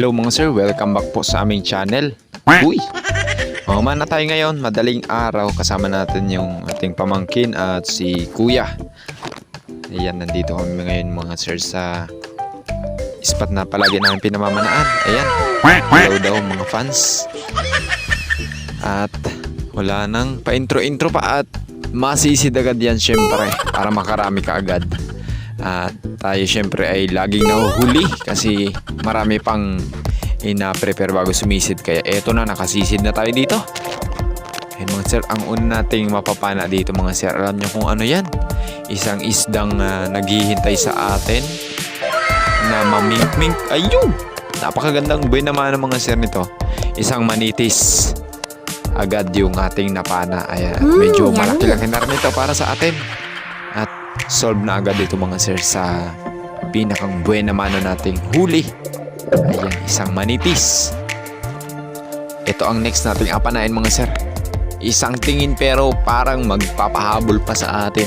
Hello mga sir, welcome back po sa aming channel. Uy! Mama na tayo ngayon, madaling araw kasama natin yung ating pamangkin at si Kuya. Ayan, nandito kami ngayon mga sir sa spot na palagi namin pinamamanaan. Ayan, hello daw mga fans. At wala nang pa-intro-intro pa at masisid agad yan syempre para makarami ka agad. At tayo syempre ay laging nahuhuli kasi marami pang ina-prepare bago sumisid. Kaya eto na, nakasisid na tayo dito. Ayun mga sir, ang una nating mapapana dito mga sir, alam nyo kung ano yan? Isang isdang ah, naghihintay sa atin na mamink-mink. Ayun! Napakagandang buhay naman ng mga sir nito. Isang manitis. Agad yung ating napana. Ayan, Mm, medyo malaki-laki na rin ito para sa atin. Solve na agad ito mga sir sa pinakang buena mano nating huli. Ayan, isang manitis. Ito ang next nating apanain mga sir. Isang tingin pero parang magpapahabol pa sa atin.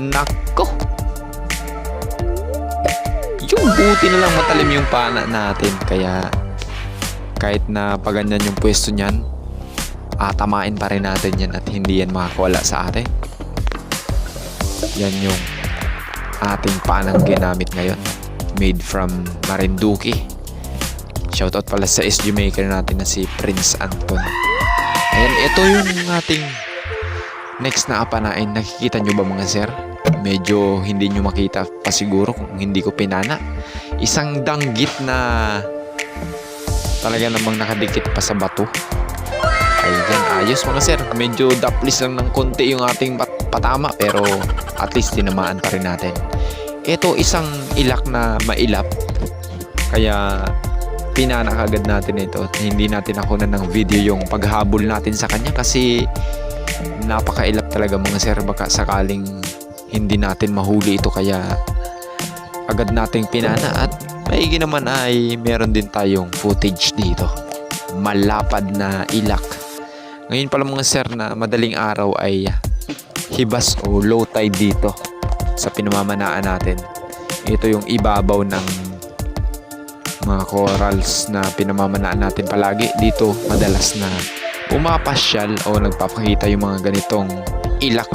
Nako! Yung buti na lang matalim yung pana natin. Kaya kahit na paganyan yung pwesto niyan, atamain pa rin natin yan at hindi yan makakawala sa atin. Yan yung ating panang ginamit ngayon. Made from Marinduque. Shoutout pala sa SG maker natin na si Prince Anton. Ayan, ito yung ating next na apanain. Nakikita nyo ba mga sir? Medyo hindi nyo makita pa siguro kung hindi ko pinana. Isang danggit na talaga namang nakadikit pa sa bato. Ayan, ayos mga sir. Medyo daplis lang ng konti yung ating pat- patama pero at least tinamaan pa rin natin. Ito isang ilak na mailap. Kaya pinana agad natin ito at hindi natin nakunan ng video yung paghabol natin sa kanya kasi napakailap talaga mga sir baka sakaling hindi natin mahuli ito kaya agad nating pinana at maigi naman ay meron din tayong footage dito malapad na ilak ngayon pala mga sir na madaling araw ay hibas o low tide dito sa pinamamanaan natin ito yung ibabaw ng mga corals na pinamamanaan natin palagi dito madalas na pumapasyal o nagpapakita yung mga ganitong ilak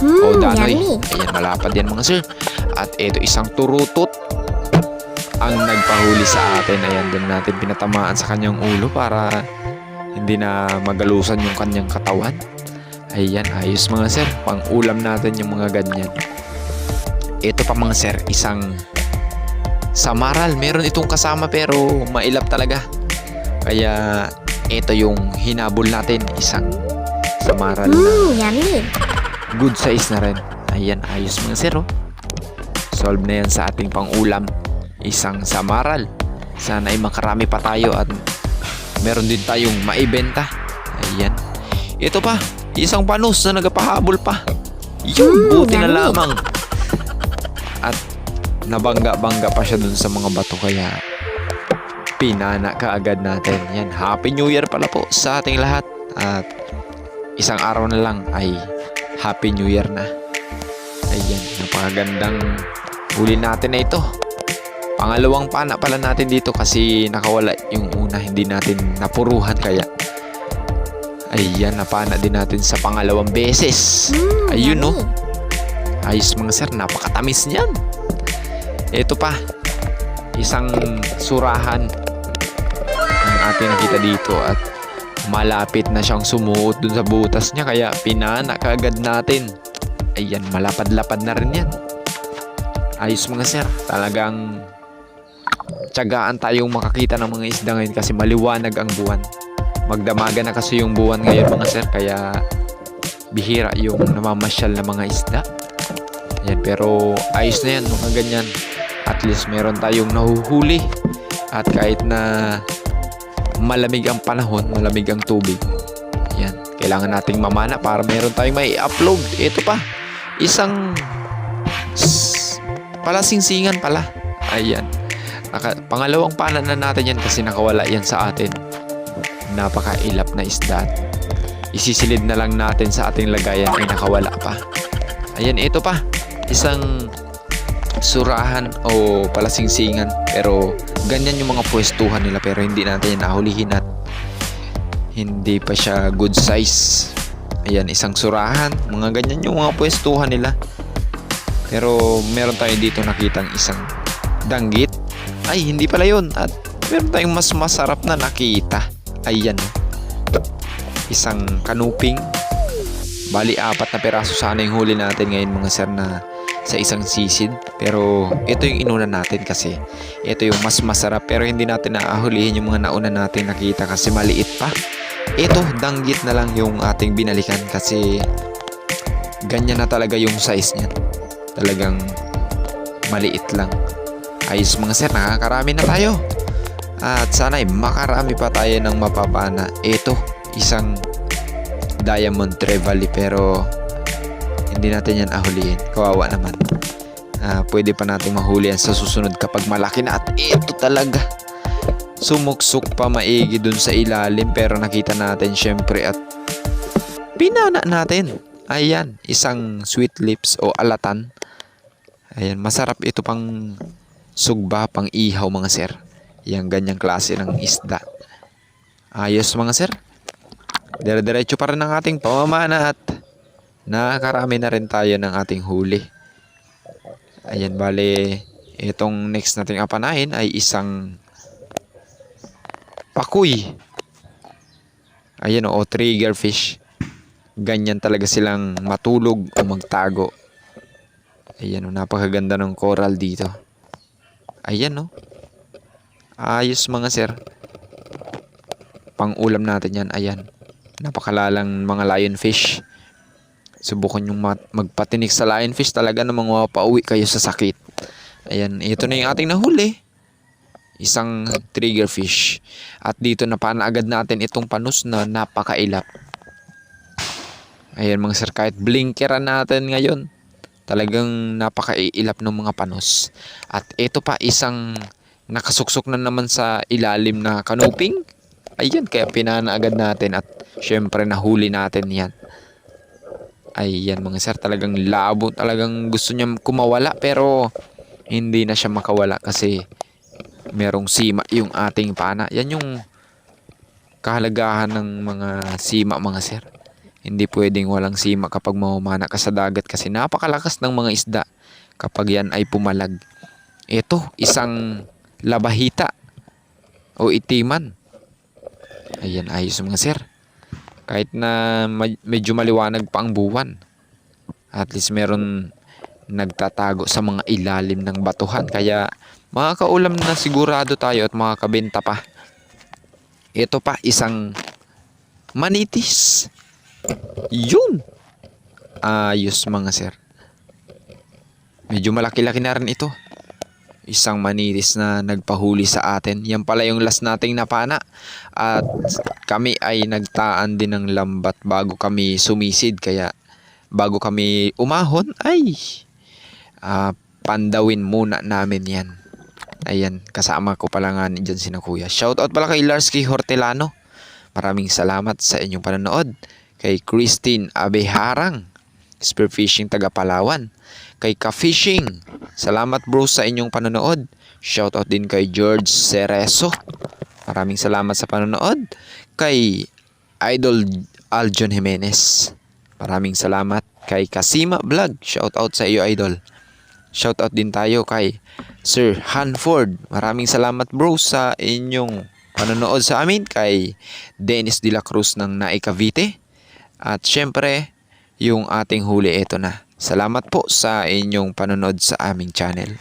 o Hmm, danoy. yummy. Ayan, malapad yan mga sir. At ito isang turutot ang nagpahuli sa atin. Ayan, doon natin pinatamaan sa kanyang ulo para hindi na magalusan yung kanyang katawan. Ayan, ayos mga sir. Pang ulam natin yung mga ganyan. Ito pa mga sir, isang samaral. Meron itong kasama pero mailap talaga. Kaya ito yung hinabol natin. Isang samaral na Hmm, yummy. good size na rin. Ayan, ayos mga sir, oh. Solve na yan sa ating pang-ulam. Isang samaral. Sana ay makarami pa tayo at meron din tayong maibenta. Ayan. Ito pa, isang panus na nagapahabol pa. Yung Mm, buti na lamang. At nabangga-bangga pa siya dun sa mga bato kaya pinana kaagad natin. Yan, Happy New Year pala po sa ating lahat. At isang araw na lang ay Happy New Year na. Ayan, napakagandang huli natin na ito. Pangalawang pana pala natin dito kasi nakawala yung una hindi natin napuruhan kaya Ayan, napana din natin sa pangalawang beses. Hmm, Ayun, no? yummy. Ayos mga sir, napakatamis niyan. Ito pa, isang surahan ang ating nakita dito at malapit na siyang sumuot dun sa butas niya kaya pinana kaagad natin. Ayan, malapad-lapad na rin yan. Ayos mga sir, talagang tiyagaan tayong makakita ng mga isda ngayon kasi maliwanag ang buwan. Magdamaga na kasi yung buwan ngayon mga sir kaya bihira yung namamasyal na mga isda. Yan, pero ayos na yan mga ganyan. At least meron tayong nahuhuli. At kahit na malamig ang panahon, malamig ang tubig. Yan, kailangan nating mamana para meron tayong may upload. Ito pa, isang s- palasingsingan pala. Ayan. Naka, pangalawang pana na natin yan kasi nakawala yan sa atin. Napakailap na isda. Isisilid na lang natin sa ating lagayan ay nakawala pa. Ayan, ito pa. Isang surahan o palasingsingan pero ganyan yung mga pwestuhan nila pero hindi natin nahulihin at hindi pa siya good size. Ayan isang surahan. Mga ganyan yung mga pwestuhan nila. Pero meron tayo dito nakitang isang danggit. Ay hindi pala yun. At meron tayong mas masarap na nakita ayan. Isang kanuping. Bali apat na peraso. Sana yung huli natin ngayon mga sir na sa isang sisid. Pero ito yung inuna natin kasi. Ito yung mas masarap pero hindi natin naahulihin yung mga nauna natin nakita kasi maliit pa. Ito danggit na lang yung ating binalikan kasi ganyan na talaga yung size niyan talagang maliit lang. Ayos mga sir nakakarami na tayo at sana ay makarami pa tayo ng mapapana ito isang diamond trevally pero hindi natin yan ahulihin. Kawawa naman. Ah, pwede pa natin mahuli yan sa susunod kapag malaki na. At ito talaga. Sumuksok pa maigi dun sa ilalim pero nakita natin syempre at pinana natin. Ayan, isang sweet lips o alatan. Ayan, masarap ito pang sugba, pang ihaw mga sir. Yang ganyang klase ng isda. Ayos mga sir. Dire-diretso pa rin ang ating pamamana at nakakarami na rin tayo ng ating huli. Ayan, bale, itong next nating apanahin ay isang pakuy. Ayan o, trigger fish. Ganyan talaga silang matulog o magtago. Ayan o, napakaganda ng coral dito. Ayan o. Ayos mga sir. Pang ulam natin yan, ayan. Napakalalang mga lionfish. Subukan yung magpatinik sa lionfish talaga namang mapauwi kayo sa sakit. Ayan, ito na yung ating nahuli. Isang trigger fish. At dito na agad natin itong panus na napakailap. Ayan mga sir, kahit blinkeran natin ngayon. Talagang napakailap ng mga panos. At ito pa isang nakasuksok na naman sa ilalim na kanuping. Ayan, kaya pinana agad natin at syempre nahuli natin yan. Ayan mga sir, talagang labo. Talagang gusto niya kumawala pero hindi na siya makawala kasi merong sima yung ating pana. Yan yung kahalagahan ng mga sima mga sir. Hindi pwedeng walang sima kapag mamamana ka sa dagat kasi napakalakas ng mga isda kapag yan ay pumalag. Ito, isang labahita o itiman. Ayan, ayos mga sir. Kahit na medyo maliwanag pa ang buwan. At least meron nagtatago sa mga ilalim ng batuhan. Kaya makakaulam na sigurado tayo at makakabenta pa. Ito pa, isang manitis. Yun! Ayos mga sir. Medyo malaki-laki na rin ito. Isang manitis na nagpahuli sa atin. Yan pala yung last nating napana. At kami ay nagtaan din ng lambat bago kami sumisid. Kaya bago kami umahon ay ah, pandawin muna namin yan. Ayan, kasama ko pala nga dyan si kuya. Shoutout pala kay Larsky Hortelano. Maraming salamat sa inyong panonood. Kay Christine Abeharang, Spearfishing taga Palawan. Kay Ka-Fishing, salamat bro sa inyong panonood. Shoutout din kay George Cereso. Maraming salamat sa panonood. Kay Idol Aljon Jimenez. Maraming salamat kay Kasima Vlog. Shoutout sa iyo idol. Shoutout din tayo kay Sir Hanford. Maraming salamat bro sa inyong panonood sa amin kay Dennis De La Cruz ng Nae Cavite. At syempre, yung ating huli ito na. Salamat po sa inyong panonood sa aming channel.